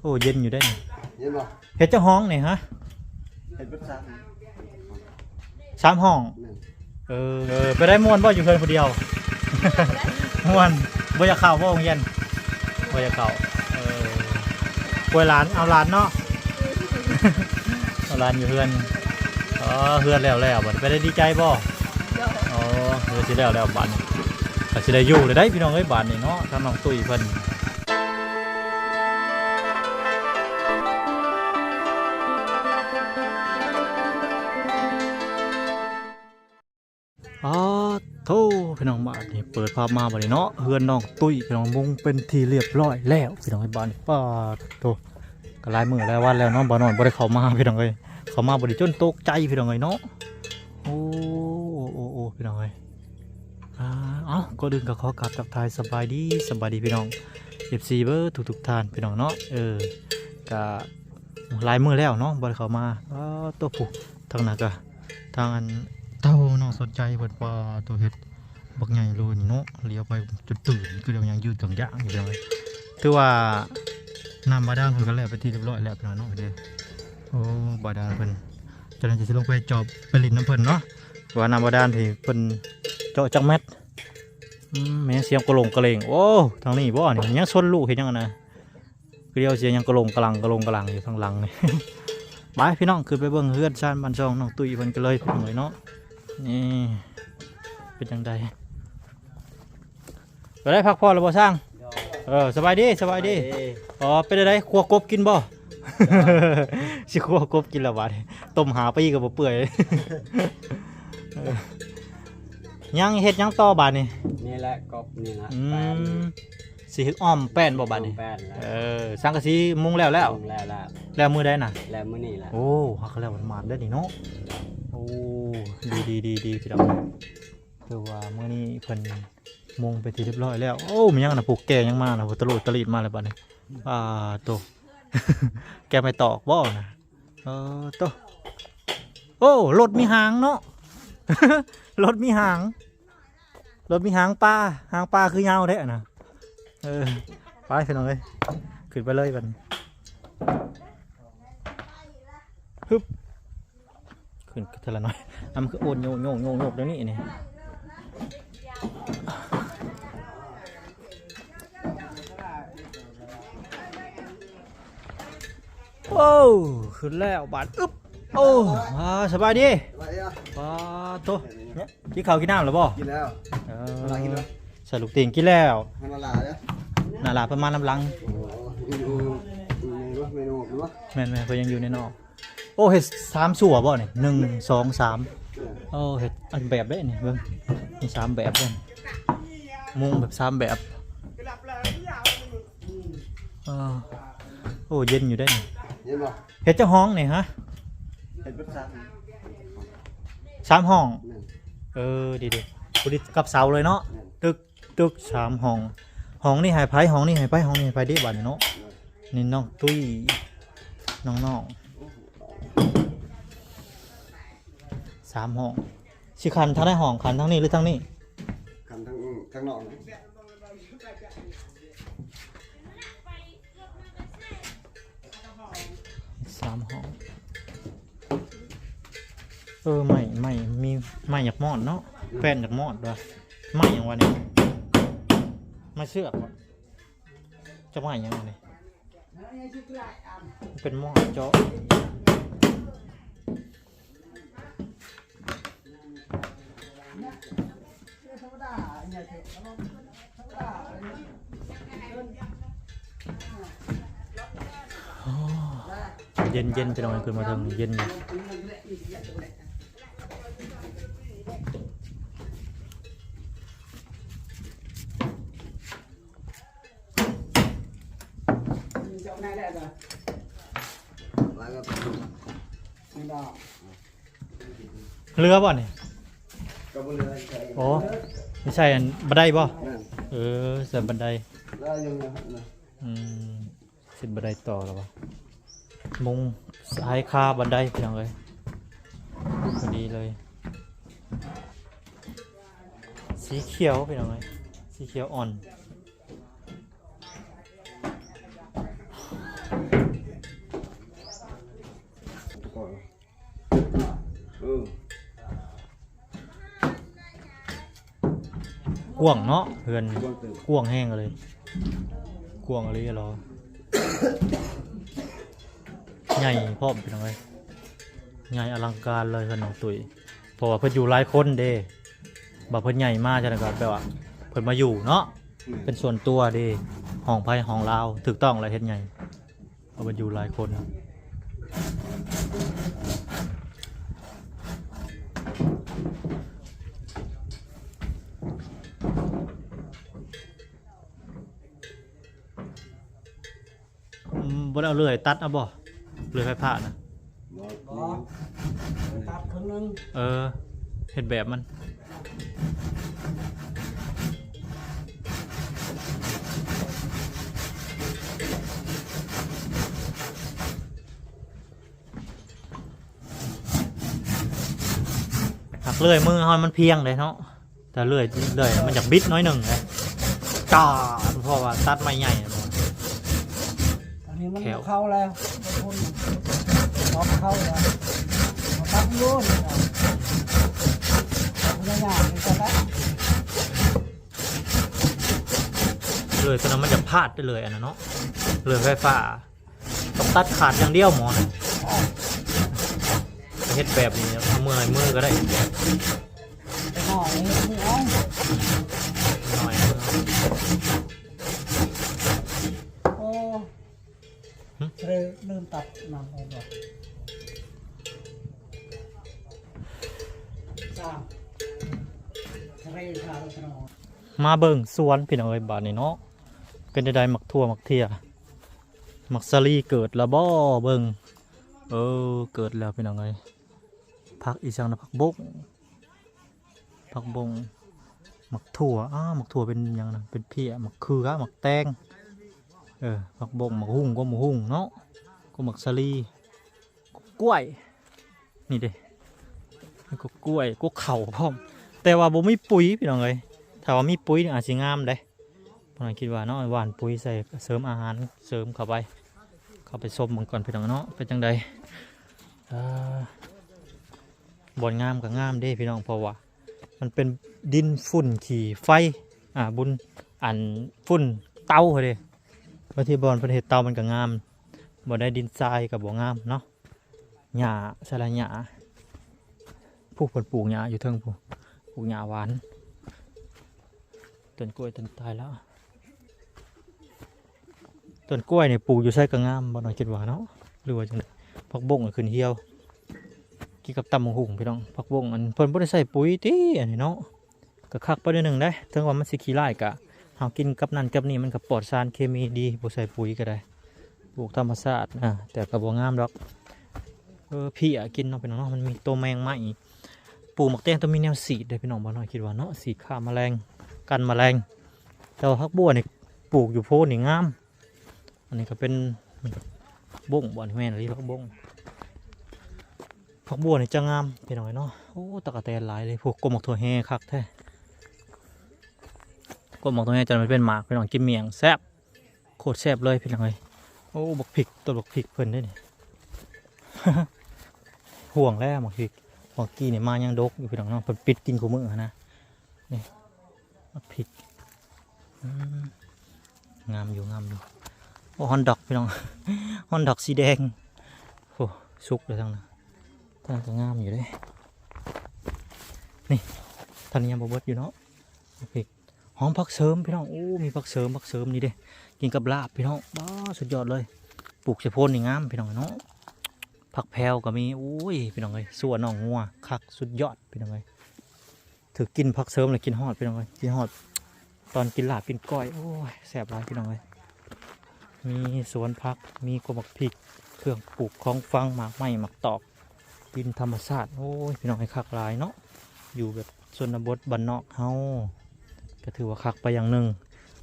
โอ้เย็นอยู่ได้นี่เห็นบ่เฮ็ดเจ้าห้องนี่ฮะเห็นเบิดซ้สามห้องำนั่นเออเออไปได้ม่วนบ่อยู่เพิ่นผู้เดียว ม่วนบ่อยากเข้าบ่โรงเรียนบ่อยากเข้าเออป่วยหลานเอาหลานเนาะ เอาหลานอยู่เพื่อนอ๋อเพื่อนแล้วแล้วบัดไปได้ดีใจบ่อ๋อเพื่อนสิแล้วแล้วบัดนี้ก็สิได้อยู่เลยได้พี่น้องเอ้ยบัดนี้เนาะทางน้องตุ้ยเพิ่น ธ่พี่น้องบัดนี้เปิดภาพมาบัดนี้เนาะเฮือนน้องตุ้ยพี่น้องมุงเป็นทีเรียบร้อยแล้วพี่น้องเอ้บัดนี้ป้าโธ่ก็ลายมือหลายวันแล้วเนาะบ่นอนบ่ได้เข้ามาพี่น้องเอ้ยเข้ามาบ่ได้จนตกใจพี่น้องเอ้ยเนาะโอ้โอ้โอ้พี่น้องเอ้ยอ่าเอ้าก็ดึงก็ขอกลับทักทายสบายดีสบายดีพี่น้อง FC เบอร์ทุกๆท่านพี่น้องเนาะเออก็หลายมือแล้วเนาะบ่ได้เข้ามาอ๋อตัวผู้ทางนั้นก็ทางอันเต้าน้องสนใจเพิ่นว่าตัวเฮ็ด บักใหญ่เลยนี่เนาะเลี้ยวไปจนตื่นคือเดี๋ยวยังยืดกลางย่างอยู่พี่น้องเอ้ยถือว่าน้ำบาดาลเพิ่นก็แล้วไปที่เรียบร้อยแล้วพี่น้องเนด้อโอ้บาดาลเพิ่นจะนั่นจะสิลงไปจอบไปลินน้ำเพิ่นเนาะว่าน้ำบาดาลที่เพิ่นเจาะจักแมตรแม่เสียงกระลงกระเลงโอ้ทางนี้บ่นี่ยังชนลูกเห็นยังนะเกลียวเสียงยังกระลงกระลังกระลงกระลังอยู่ทางหลังนี่ไปพี่น้องขึ้นไปเบิ่งเฮือนชานบ้านช่องน้องตุ้ยเพิ่นก็เลยพี่น้องเอ้ยเนาะนี่เป็นจังใด ไปได้พักผ่อนแล้วบ่สร้างเออสบายดีสบายดีอ๋อเป็นอะไรครัวกบกินบ่ สิครัวกบกินและบาดนี้ต้มหาปีกับบ่เปื่อยเออยังเฮ็ดยังต่อบาดนี้นี่แหละกบนี่นะอืแป้นมสิอ้อมแป้นบ่บาดนี้แป้นแล้วเออสังกะสีมุงแล้วแล้ว แล้วแล้วแล้วมือได้น่ะ แล้วมื้อนี้แหละโอ้ฮักแล้วมันมาได้อนี่เนาะโอ้ดีดีดีดีพี่ดอกคือว่ามื้อนี้เพิ่น มงไปทีเรียบร้อยแล้ว โอ้มันยังนะปลูกแกยังมาน่ะตะลุตะลีดมาแล้วบัดนี้อ่าโตแกไม่ตอกบ่อนะเออโตโอ้รถมีหางเนาะรถมีหางรถมีหางปลาหางปลาคือยาวเด้อะนะเออไปพี่น้องเอ้ยขึ้นไปเลยบันฮึบขึ้นเทละหน่อยอะมันคือโอนโยงโยงโยงโยงเดี๋ยวนี้นี่ อ้ขึ้นแล้วบาดอึ๊บโอ้อ่าสบายดีไปอะปาโตเนี่ยกินข้าวกินน้ำแล้วบ่กินแล้วเออะไรกินแล้วใส่ลูกติ่งกินแล้วทำอะไรเนี่ยน่าลาประมาณน้ำลังโอ้โหเมนูเมนูเมนูหรือว่าแม่นแม่นเพิ่นยังอยู่ในนอกโอ้เห็ดสามสัวบ่เนี่ยหนึ่งสองสามโอ้เห็ดอันแบบได้นี่เบิ่งมีสามแบบเลยมุงแบบสามแบบอ่าโอ้เย็นอยู่ได้นี่เห็นบ่เห็ดเจ้าห้องนี่ฮะเห็นเบิดซ้สามห้องำนั่นเออดีดีพอดีกับเสาเลยเนาะนั่นตึกตึกสามห้องห้องนี่ใหายไพ่ห้องนี่ใหายไพ่ห้องนี่ใหายไพ่ได้บัดนี้เนาะนี่น้องตุ้ยน้องน้องสามห้องสิคันทั้งได้ห้องคันทั้งนี้หรือทั้งนี้กันทั้งทั้งนอกามห้อง เออไม่ไม่มีไม่อยากมอดเนาะแฟนอยากมอดด้วยไม่อย่างวันนี้ไม่เสือกวะจะไม่อย่างวันนี้เป็นมอดเจาะเย็น เย็นไปหน่อยขึ้นมาเทิงเย็นอยู่แล้วก็ไม่ได้เรือบ่เนี่ยก็บ่เลยใส่โอ้ไม่ใช่อันบันไดบ่นั่นเออเสียบันไดแล้วยังไงนะอืมสิบันไดต่อแล้ววะ มุงสายคาบันไดเพียงเลยพอดีเลย สีเขียวเพียงเลยสีเขียวอ่อนกวางเนาะเฮือนกวางแห้งเลยกวางอะไรหรอ ใหญ่พร้อมเป็นไงใหญ่อลังการเลยเพิ่นน้องตุ้ยเพราะว่าเพิ่นอยู่หลายคนเด้บ่เพิ่นใหญ่มากจังก็แปลว่าเพิ่นมาอยู่เนาะเป็นส่วนตัวเด้ห้องไผห้องลาวถูกต้องแล้วเฮ็ดใหญ่เพราะเพิ่นอยู่หลายคนอืมบ่ได้เอาเลื่อยตัดเอาบ่ เลื่อยไฟฟ้านะบ่อ๋อตัดครึ่งหนึงเออเห็นแบบมันหักเลื่อยมือเฮามันเพียงเลยเนาะแต่เลื่อยเลื่อยมันจะบิดน้อยหนึ่งเลยจ้าเพราะว่าตัดไม่ใหญ่นะบ่อันนี้มันแขวเข้าแล้ว มันพ่นพร้อมเข้าแล้วเอาตัดโยนเอามันจะยากมันจะได้เลยตัวนั้นมันจะพลาดได้เลยอันนั้นเนาะเลยไฟฟ้าต้องตัดขาดอย่างเดียวหมอนะเฮ็ดแบบนี้เอามือให้มือก็ได้หน่อยมือเอาหน่อยโอ้ หึ เลยลืมตัดนำไปบ่สามทะเลทางตะนองมาเบิ่งสวนพี่น้องเอ้ยบาดนี้เนาะเป็นใดๆหมักทั่วหมักเทียหมักสลีเกิดแล้วบ่เบิ่งเออเกิดแล้วพี่น้องเอ้ยผักอีสังนะผักบกผักบงหมักถั่วอ้าวหมักถั่วเป็นหยังนะเป็นเพียหมักเขือหมักแตง เออผักบงหมักหุ่งก็หมูหุ่งเนาะก็หมักสลีก็กล้วย นี่เด้แล้วก็กล้วยก็เข่าพร้อม แต่ว่าบ่มีปุ๋ยพี่น้องเอ้ยถ้าว่ามีปุ๋ยนี่อาจสิงามเด้ผมคิดว่าเนาะหว่านปุ๋ยใส่เสริมอาหารเสริมเข้าไป เข้าไปส้มมังก่อนพี่น้องเนาะเป็นจังใดอ่าบ่อนงามกับงามเด้พี่น้องเพราะว่า มันเป็นดินฝุ่นขี่ไฟ อ่าบุญอันฝุ่นเตาเด้บางทีบอนเพิ่นเฮ็ดเตามันก็งามบ่ได้ดินทรายก็บ่งามเนาะหญ้าสละหญ้าผู้เพิ่นปลูกหญ้าอยู่เทิงผู้ปลูกหญ้าหวานต้นกล้วยต้นตายแล้วต้นกล้วยเนี่ยปลูกอยู่ใส่กระงามบ่น้อยคิดว่าเนาะหรือว่าจังไดผักบงอันขึ้นเหี่ยวกินกับตำบักหุ่งพี่น้องผักบงอันเพิ่นบ่ได้ใส่ปุ๋ยติอันนี้เนาะก็คักไปนิดหนึงได้ถึงว่ามันสิขี้ร้ายกะ เฮากินกับนั่นกับนี่มันก็ปลอดสารเคมีดีบ่ใส่ปุ๋ยก็ได้ปลูกธรรมชาติอะแต่ก็บ่งามดอกเออพี่อะกินเนาะพี่น้องเนาะมันมีตัวแมงไหมปลูกหมักแตงต้องมีแนวสีดเด้อพี่น้องบ่น้อยคิดว่าเนาะสีฆ่าแมลงกันแมลงแต่ว่าพักบัวนี่ปลูกอยู่โพนนี่งาม อันนี้ก็เป็นบ้งบ่อนแม่นอะไรพักบ้งพักบัวนี่จะงามพี่น้อยเนาะโอ้ตะกะแตนหลายเลยพวกกลมหมกถั่วแห่คักแท้ กลมหมกถั่วแห่จะมันเป็นหมากพี่น้องกินเมียงแซ่บโคตรแซ่บเลยพี่น้อยโอ้บักพริกตัวบักพริกเพิ่นได้นี่ห่วงแล้วบักพริกบักกี้นี่ยมายังดกอยู่พี่น้องเนาะเพิ่นปิดกินคู่มือนะมาพริกอืมงามอยู่งามอยู่โอ้ฮอนดอกพี่น้องฮอนดอกสีแดงโอ้สุกเลยทั้งนั้นทั้งก็งามอยู่เลยนี่ท่านนี้ยังบเบิดอยู่เนาะมาพริก หอมผักเสริมพี่น้องโอ้มีผักเสริมผักเสริมนี่เด้กินกับลาบพี่น้องบ้าสุดยอดเลย ปลูกเฉพาะนี่งามพี่น้องเนาะผักแพรวก็มีโอ้ยพี่น้องเลยส่วนน้องงัวคักสุดยอดพี่น้องเลยถือกินพักเสริมเลยกินฮอดพี่น้องเลยกินฮอด ตอนกินลาบกินก้อยโอ้ยแสบร้ายพี่น้องเลยมีสวนพักมีกบักพริก เครื่องปลูกของฟังหมากไม้หมากตอกกินธรรมชาติโอ้ยพี่น้องให้คักหลายเนาะอยู่แบบชนบทบ้านนอกเฮา ก็ถือว่าคักไปอย่างหนึ่ง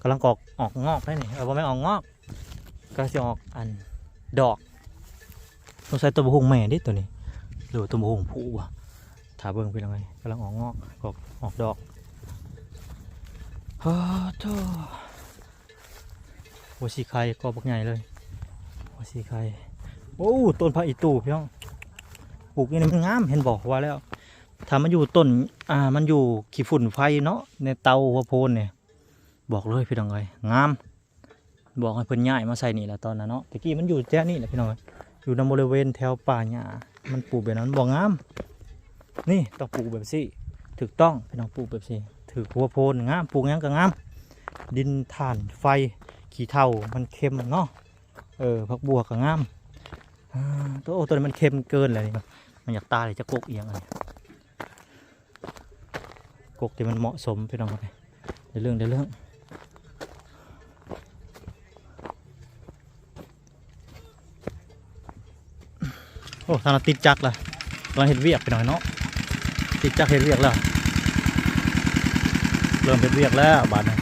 กำลังออกออกงอกได้นี่เออว่าไม่ออกงอกก็จะออกอันดอกต้องใส่ตัวบุหงแม่ดิตัวนี้หรือตัวบุหงผู้วะถาเบิ่งเป็นยังไงกำลังออกงอกออกออกดอกฮ่าจ้าหัวสีไข่ก็บักใหญ่เลยหัวสีไข่โอ้ต้นพระอิตูพี่น้องปลูกนี่มันงามเห็นบอกว่าแล้ว ถ้ามันอยู่ต้น อ่า มันอยู่ขี้ฝุ่นไฟเนาะ ในเตาหัวโพนเนี่ย บอกเลยพี่น้องเอ้ยงาม บอกให้เพิ่นย้ายมาใส่นี่แหละตอนนั้นเนาะตะกี้มันอยู่แจ้นี่แหละพี่น้องเอ้ยอยู่ในบริเวณแถวป่าหญ้ามันปลูกแบบนั้นบ่งาม นี่ต้องปลูกแบบนี้ถูกต้องพี่น้องปลูกแบบนี้ถือหัวโพนงาม ปลูกหยังก็งาม ดินถ่านไฟ ขี้เถ้ามันเค็มเนาะ เออพักบัวก็งามตัวโอ้ตัวนี้มันเค็มเกินเลยมันอยากตายเลยจะโกกเอียงอะไร กกที่มันเหมาะสมพี่น้องครับในเรื่องในเรื่องโอ้ทางติดจักรล่ะกำลังเห็ดเวียกไปหน่อยเนาะติดจักรเห็ดเวียกแล้ว เริ่มเห็ดเวียกแล้วบาดนี้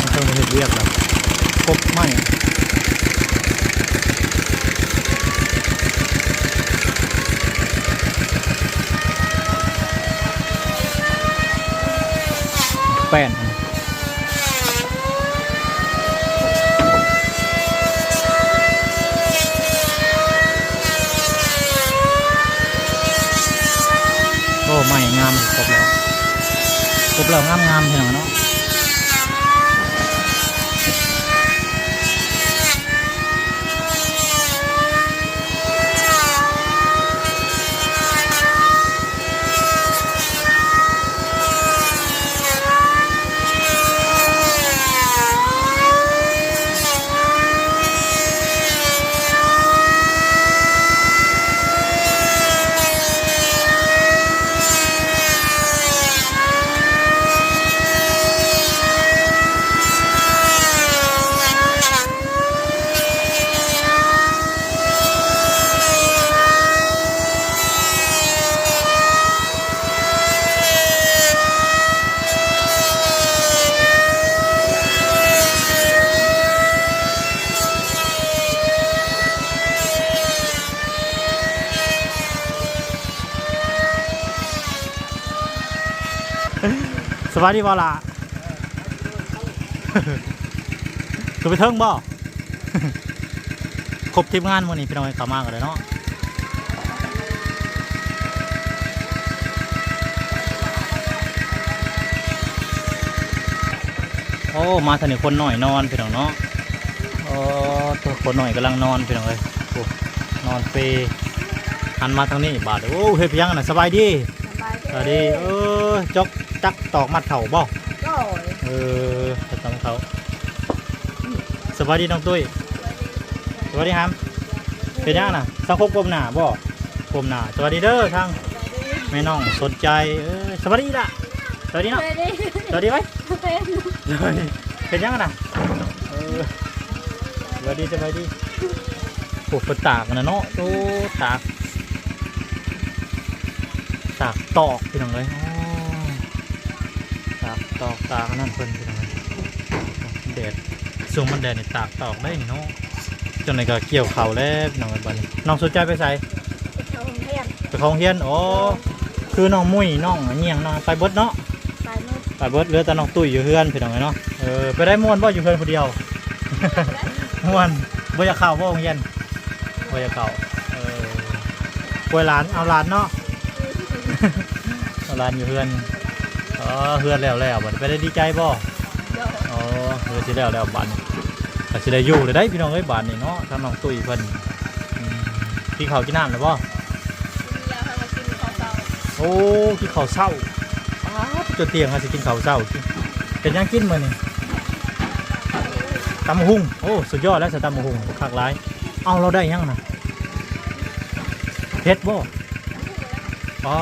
มันต้องเห็ดเรียกแล้วครบไหม แป้นโอ้ไม่งามครบแล้วครบแล้วงามงามเห็นไหมเนาะ สวัสดีบอล่ะคือไปเทิงบ่ครบทีมงานวันนี้พี่น้องเข้ามากันเลยเนาะโอ้มาถนนคนหน่อยนอนพี่น้องเนาะโอ้ตัวคนหน่อยกำลังนอนพี่น้องเลยโอ้นอนเปรย์หันมาทางนี้บาดโอ้เฮ้ยพี่ยังน่ะสบายดีสวัสดีเออจก จักตอกมัดเข่าบ่ก็เออจะทำเขาสวัสดีน้องตุ้ยสวัสดีครับเป็นยังน่ะสังคมกลมหนาบ่กลมหนาสวัสดีเด้อทางแม่น้องสนใจเออสวัสดีล่ะสวัสดีเนาะสวัสดีไหมสวัสดีเป็นยังน่ะเออสวัสดีสวัสดีโอ้เปิดตากนะเนาะโอ้ตากตากตอกพี่น้องเลยอ๋อ ตากตอกตากอันนั่นเพิ่นพี่น้องแดดช่วงมันแดดนี่ตากตอกได้นี่เนาะจนไหนก็เกี่ยวเข่าวแล้วพี่น้องไอ้บัดนน้องสนใจไปใส่ไปของเฮียนอ๋อคือน้องมุ้ยน้องอันเนียงน้องไปเบิดเนาะไปเบิดเหลือแต่น้องตุ้ยอยู่เฮือนพี่น้องไอ้เนาะเออไปได้ม่วนบ่อยู่เฮือนคนเดียวม่วนบ่อยากเข้าบ่โรงเรียนบ่อยากเข้าเออป่วยหลานเอาหลานเนาะเอาหลานอยู่เฮือน อ๋อเฮือนแล้วแล้วบัดไปได้ดีใจบ่อ๋อเฮือนสิแล้วแล้วบัดนี้ก็สิได้อยู่เลยได้พี่น้องเอ้ยบัดนี้เนาะทางน้องตุ้ยเพิ่นอืมกินข้าวกินน้ำแล้วบ่โอ้กินข้าวเช้าอ้าวจนเตียงอะสิกินข้าวเช้ากินเป็นหยังกินมื้อนี้ตำหุ่งโอ้สุดยอดแล้วสตำหุ่งคักหลายเอาเราได้ยังน่ะเผ็ดบ่อ๋อ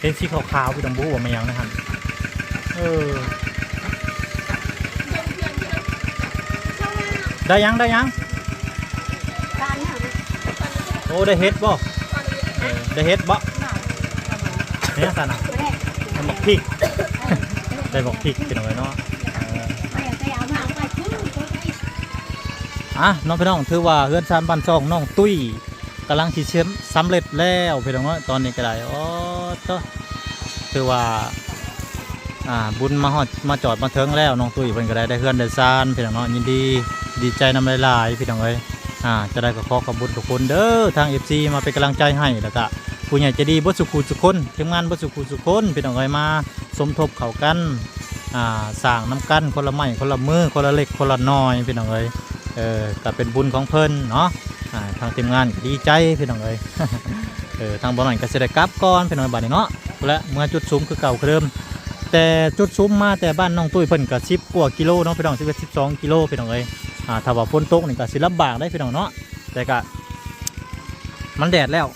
เป็นสีขาวๆพี่ตำบูว่ามันยังนะฮะ เออ ได้ยังได้ยังโอ้ได้เฮ็ดบ่เออได้เฮ็ดบ่เนี่ยสันอะได้บอกพริกได้บอกพริกกินเอาไว้เนาะเอออะน้องพี่น้องถือว่าเฮือนซานบ้านซองน้องตุ้ยกำลังสิเชื่อมสำเร็จแล้วพี่น้องเนาะตอนนี้ก็ได้อ๋อต่อถือว่า อ่าบุญมาฮอดมาจอดมาเถึงแล้วน้องตุ้ยเพิ่นก็ได้ได้เฮือนได้ซานพี่น้องเนาะยินดีดีใจนำหลายๆพี่น้องเอ้ยอ่าจะได้ก็ขอขอบคุณทุกคนเด้อทาง FC มาเป็นกำลังใจให้แล้วก็ผู้ใหญ่จะดีบ่สุขุสุคนทีมงานบ่สุขุสุคนพี่น้องเอ้ยมา สมทบเข้ากันอ่าสร้างน้ำกันคนละไม้คนละมือคนละเล็กคนละน้อยพี่น้องเอ้ยเออก็เป็นบุญของเพิ่นเนาะอ่าทางทีมงานก็ดีใจพี่น้องเอ้ยเออทางบ่หน่อยก็สิได้กลับก่อนพี่น้องบัดนี้เนาะและเมื่อจุดสูงคือเก่าคือเดิม แต่จุดซุ้มมาแต่บ้านน้องตุ้ยเพิ่นก็10กว่ากิโลเนาะพี่น้อง11 12กิโลพี่น้องเอ้ยอ่าถ้าว่าฝนตกนี่ก็สิลำบากได้พี่น้องเนาะแต่ก็มันแดดแล้ว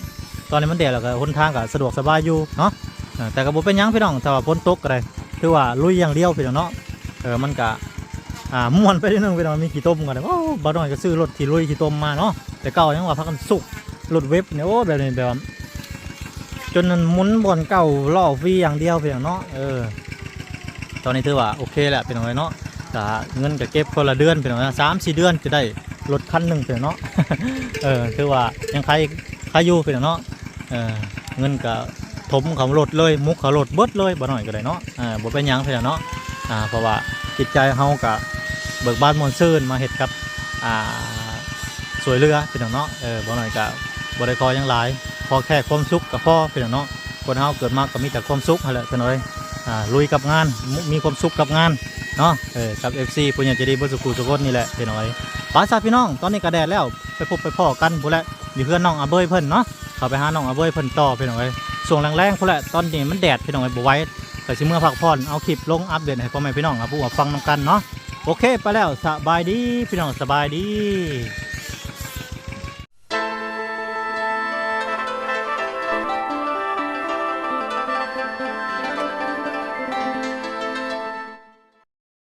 ตอนนี้มันแดดแล้วก็หนทางก็สะดวกสบายอยู่เนาะแต่ก็บ่เป็นยังพี่น้องถ้าว่าฝนตกก็ได้คือว่าลุยอย่างเดียวพี่น้องเนาะเออมันก็อ่าม่วนไปนิดนึงพี่น้องมีขี้ต้มกันโอ้บ่น้อยก็ซื้อรถที่ลุยขี้ต้มมาเนาะแต่เก่ายังว่าพักกันสุกรถเว็บเนี่ยโอ้แบบนี้แบบจนมันมุนบอนเก่าล่อฟรีอย่างเดียวพี่น้องเนาะเออ ตอนนี้ถือว่าโอเคแหละเป็นน้อยเนาะแต่เงินก็เก็บคนละเดือนเป็นน้อยสามสี่เดือนจะได้รถคันหนึ่งเป็นเนาะเออถือว่ายังใครใครอยู่เป็นเนาะเออเงินก็ถมเขารถเลยมุกเขารถเบิดเลยบ่หน่อยก็ได้เนาะอ่าบ่เป็นยังเป็นเนาะอ่าเพราะว่าจิตใจเฮาก็เบิกบานมวลซื่นมาเฮ็ดกับอ่าสวยเรือเป็นเนาะเออบ่หน่อยก็บ่ได้ขอยังหลายพอแค่ความสุขก็พอเป็นเนาะคนเฮาเกิดมาก็มีแต่ความสุขนั่นแหละเป็นน้อยอ่า ลุยกับงานมีความสุขกับงานเนาะเออกับ FC ปุญญาเจดีบุสุกุสุกนนี่แหละพี่น้อยปาซาพี่น้องตอนนี้กระแดดแล้วไปพบไปพ่อกันพูแหละอยู่เพื่อนน้องอาเบยเพิ่นเนาะเขาไปหาน้องอาเบยเพิ่นต่อพี่น้อยส่วงแรงๆพู้นแหละตอนนี้มันแดดพี่น้องบ่ไหว้แต่สิเมื่อพักผ่อนเอาคลิปลงอัปเดตให้พ่อแม่พี่น้องครับผู้ฟังนํกันเนาะโอเคไปแล้วสบายดีพี่น้องสบายดี